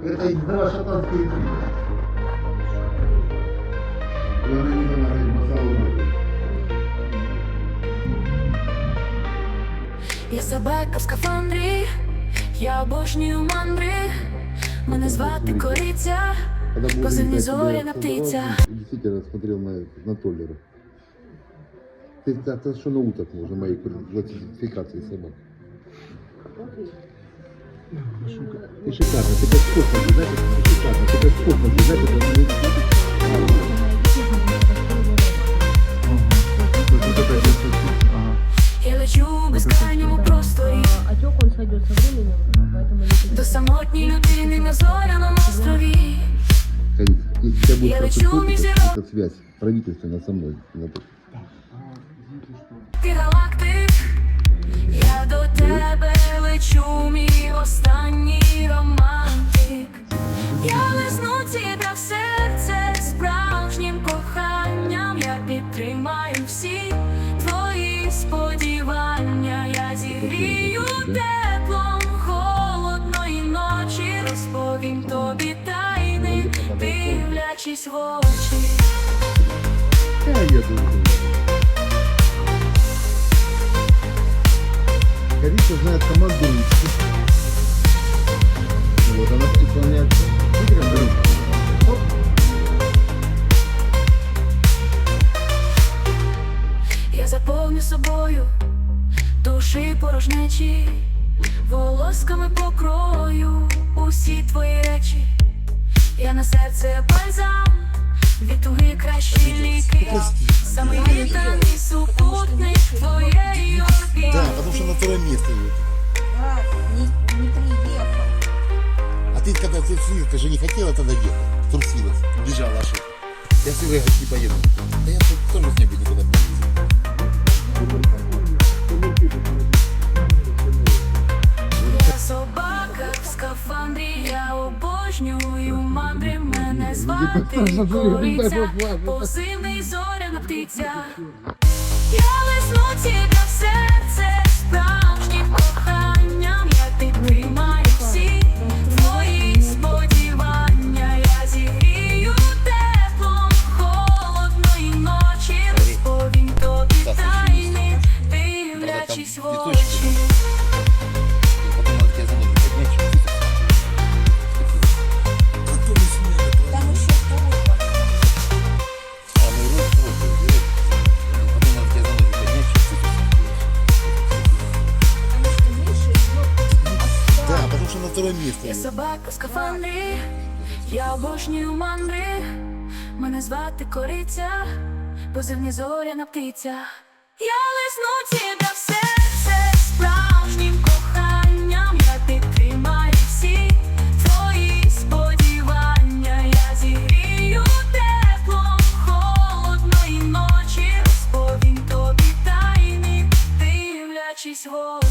Это игра шотландской игры. Вона не вона масалу Я собака в скафандрі, я обожнюю мандри. Мене звати кориця, позивні зоряна птиця. Действительно смотрел на, на Толлера. Ты, это, это что на уток можно, мои классификации собак. Ты шикарно, ты как космос, знаешь, ты шикарно, ты как космос, знаешь, это Я лечу в безкрайньому просторі Отек он сойдет со временем, поэтому если до самотньої людини на зоряному острові. Если тебя будет Я просто лечу слушать, между- это связь правительственная со мной. Надо- Ти останній романтик. Я лисну тебе в серце справжнім коханням. Я підтримаю всі твої сподівання. Я зігрію теплом холодної ночі. Розповім тобі тайни, дивлячись в очі. Корица знает команду собою душі порожнечі, волосками покрою усі твої речі. Я на серце бальзам, від туги кращі ліки. Самий відданий супутник твоєї опіки. Да, потому что на второе место идет. Да, не, не приехал. А ты когда ты слышишь, ты же не хотела тогда ехать. Трусилась, бежала ошибка. Я всегда говорю, не поеду. Да я тут тоже с неба никуда не обожнюю мандри, мене звати кориця, позивний зоряна птиця. Я лисну тебе в серце справжнім коханням, я підтримаю всі твої сподівання, я зігрію теплом холодної ночі, розповім тобі тайни, дивлячись в очі. Я собака в скафандрі, я обожнюю мандри, мене звати кориця, позивні зоряна птиця. Я лисну тебе в серце справжнім коханням, я підтримаю всі твої сподівання, я зігрію теплом холодної ночі, розповім тобі тайни, дивлячись очі.